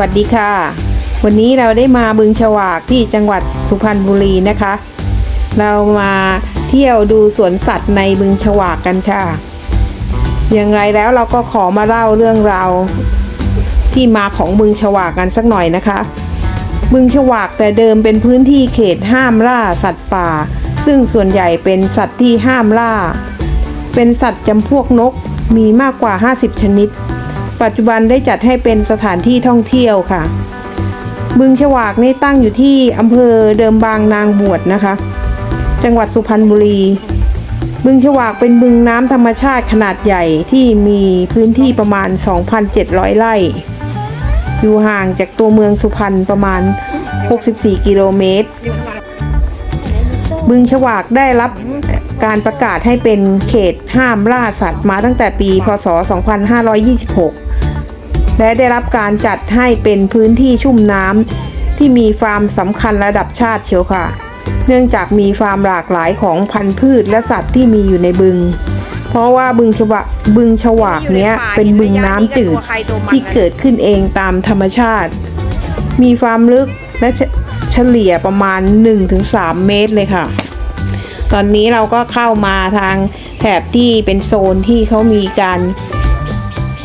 วัสดีค่ะ วันนี้เราได้มาบึงฉวากที่จังหวัดสุพรรณบุรีนะคะ เรามาเที่ยวดูสวนสัตว์ในบึงฉวากกันค่ะ อย่างไรแล้วเราก็ขอมาเล่าเรื่องราวที่มาของบึงฉวากกันสักหน่อยนะคะ บึงฉวากแต่เดิมเป็นพื้นที่เขตห้ามล่าสัตว์ป่า ซึ่งส่วนใหญ่เป็นสัตว์ที่ห้ามล่า เป็นสัตว์จำพวกนกมีมากกว่า 50 ชนิด ปัจจุบันได้จัดให้เป็นสถานที่ท่องเที่ยวค่ะ บึงฉวากนี่ตั้งอยู่ที่อำเภอเดิมบางนางบวชนะคะ จังหวัดสุพรรณบุรี บึงฉวากเป็นบึงน้ำธรรมชาติขนาดใหญ่ที่มีพื้นที่ประมาณ 2,700 ไร่ อยู่ห่างจากตัวเมืองสุพรรณประมาณ 64 กิโลเมตรบึงฉวากได้รับ การประกาศให้เป็นเขตห้ามล่าสัตว์มาตั้งแต่ปี พศ 2526 และได้รับการจัดให้เป็นพื้นที่ชุ่มน้ำที่มีฟาร์มสำคัญระดับชาติเชียวค่ะ เนื่องจากมีฟาร์มหลากหลายของพันธุ์พืชและสัตว์ที่มีอยู่ในบึง เพราะว่าบึงฉวากบึงฉวากเนี้ยเป็นบึงน้ำจืดที่เกิดขึ้นเองตามธรรมชาติ มีความลึกและเฉเฉลี่ยประมาณ 1-3 เมตรเลยค่ะ ตอนนี้เราก็เข้ามาทางแถบที่เป็นโซนที่เขามีการ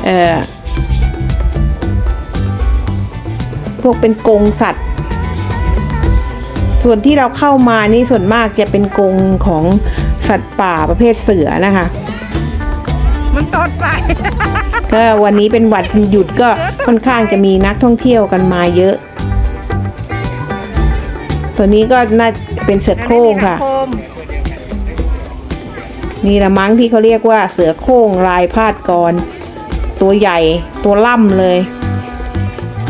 เอ่อพวกเป็นกรงสัตว์ ส่วนที่เราเข้ามานี่ส่วนมากจะเป็นกรงของสัตว์ป่าประเภทเสือนะคะ มันตดไปก็วันนี้เป็นวันหยุดก็ค่อนข้างจะมีนักท่องเที่ยวกันมาเยอะ ตัวนี้ก็น่าเป็นเสือโคร่งค่ะ นี่ละมั้งที่เขาเรียกว่าเสือโคร่งลายพาดกร ตัวใหญ่ตัวล่ำเลย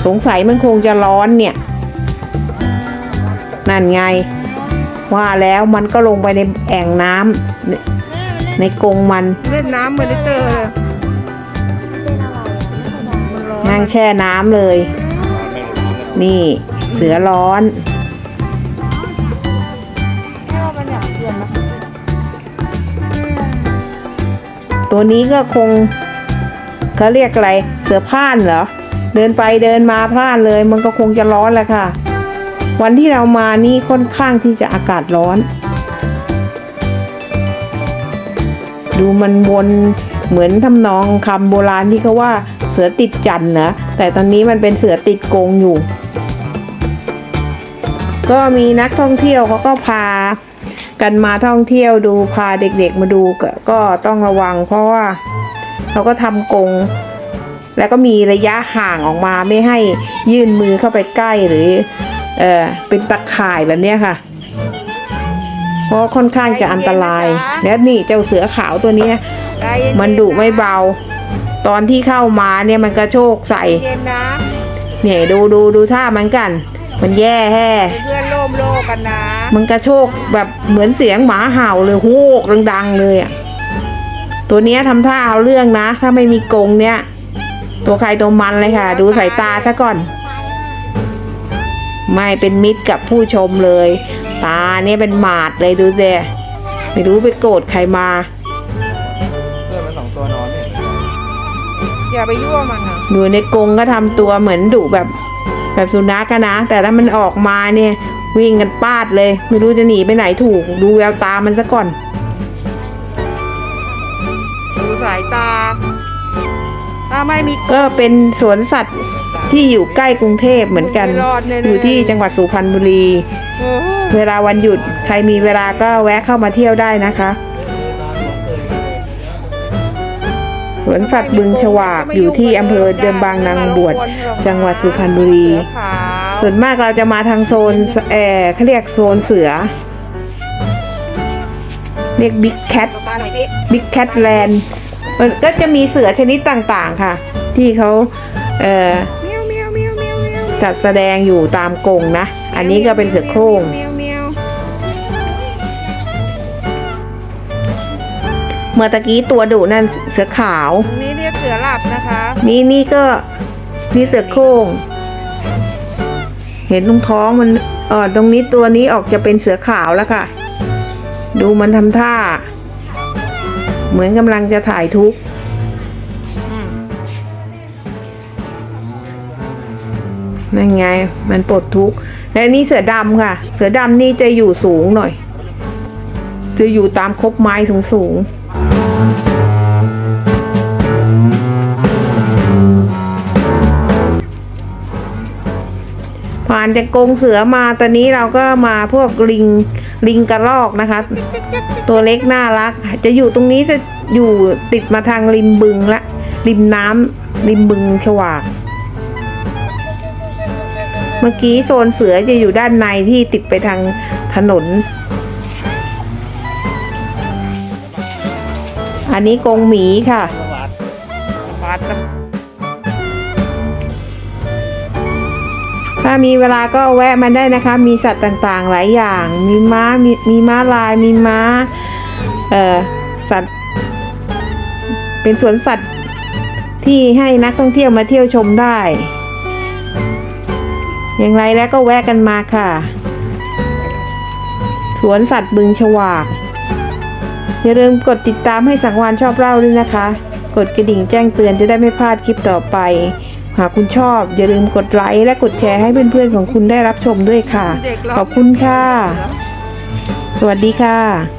สงสัยมันคงจะร้อนเนี่ย นั่นไง ว่าแล้วมันก็ลงไปในแอ่งน้ำในในกรงมัน เล่นน้ำเหมือนได้เจอเลยมันร้อนนั่งแช่น้ำเลย นี่เสือร้อน ตัวนี้ก็คงเขาเรียกอะไรเสือพ่านเหรอ เดินไปเดินมาพลาดเลย มันก็คงจะร้อนแหละค่ะ วันที่เรามานี่ค่อนข้างที่จะอากาศร้อน ดูมันวนเหมือนทำนองคำโบราณที่เขาว่าเสือติดจันทร์นะแต่ตอนนี้มันเป็นเสือติดกงอยู่ ก็มีนักท่องเที่ยวเขาก็พา กันมาท่องเที่ยวดูพาเด็กๆมาดูก็ก็ต้องระวัง เพราะว่าเขาก็ทำกง แล้วก็มีระยะห่างออกมาไม่ให้ยื่นมือเข้าไปใกล้หรือเออเป็นตะข่ายแบบนี้ค่ะ เพราะค่อนข้างจะอันตราย แล้วนี่เจ้าเสือขาวตัวนี้มันดุไม่เบา ตอนที่เข้ามาเนี่ยมันกระโชกใส่เย็นนะเนี่ยดูดูดูท่ามันกัน มันแย่แฮ่เพื่อน ร่วมโลกกันนะ มันกระโชกแบบเหมือนเสียงหมาเห่าเลยโฮกดังๆเลยอะตัวเนี้ยทำท่าเอาเรื่องนะ ถ้าไม่มีกรงเนี้ยตัวใครตัวมันเลยค่ะ ดูสายตาซะก่อน ไม่เป็นมิตรกับผู้ชมเลย ตาเนี่ยเป็นหมาดเลยดูสิไม่รู้ไปโกรธใครมาเพื่อนมันสองตัวนอนเนี่ยอย่าไปยั่วมันนะอยู่ในกรงก็ทำตัวเหมือนดุแบบแบบสุนัขกันนะ แต่ถ้ามันออกมาเนี่ย วิ่งกันปาดเลย ไม่รู้จะหนีไปไหนถูก ดูแววตามันซะก่อน ดูสายตาถ้าไม่มีก็เป็นสวนสัตว์ที่อยู่ใกล้กรุงเทพเหมือนกันไม่รอดแน่ๆอยู่ที่จังหวัดสุพรรณบุรีโอ้โหเวลาวันหยุด ใครมีเวลาก็แวะเข้ามาเที่ยวได้นะคะสวนสัตว์บึงฉวากอยู่ที่อำเภอเดิมบางนางบวชจังหวัดสุพรรณบุรีเสือขาวส่วนมากเราจะมาทางโซนเออเขาเรียกโซนเสือ เรียกบิ๊กแคทตาหน่อยสิบิ๊กแคทแลนด์มันก็จะมีเสือชนิดต่างๆค่ะ ที่เขาเอ่อเมียวเมียวเมียวเมียวเมียวจัดแสดงอยู่ตามกรงนะ อันนี้ก็เป็นเสือโคร่งเมียวเมียวเมื่อตะกี้ตัวดุนั่นเสือขาวตรงนี้เรียกเสือหลับนะคะ นี่นี่ก็นี่เสือโคร่ง เห็นตรงท้องมันเออตรงนี้ตัวนี้ออกจะเป็นเสือขาวแล้วค่ะ ดูมันทำท่า เหมือนกำลังจะถ่ายทุกข์นั่นไง มันปลดทุกข์และนี่เสือดำค่ะ เสือดำนี่จะอยู่สูงหน่อย จะอยู่ตามคบไม้สูงสูง ผ่านจากกรงเสือมาตอนนี้เราก็มาพวกลิงลิงกระรอกนะคะ ตัวเล็กน่ารัก จะอยู่ตรงนี้จะอยู่ติดมาทางริมบึงละ ริมน้ำริมบึงฉวากเมื่อกี้โซนเสือจะอยู่ด้านในที่ติดไปทางถนน อันนี้กรงหมีค่ะ มีเวลาก็แวะมาได้นะคะ มีสัตว์ต่างๆหลายอย่าง มีม้า มีมีม้าลาย มีม้า เอ่อ สัตว์ เป็นสวนสัตว์ที่ให้นักท่องเที่ยวมาเที่ยวชมได้ อย่างไรแล้วก็แวะกันมาค่ะ สวนสัตว์บึงฉวาก อย่าลืมกดติดตามให้สังวานชอบเล่าด้วยนะคะ กดกระดิ่งแจ้งเตือนจะได้ไม่พลาดคลิปต่อไป หากคุณชอบอย่าลืมกดไลค์และกดแชร์ให้เพื่อนๆของคุณได้รับชมด้วยค่ะเด็กเราขอบคุณค่ะ สวัสดีค่ะ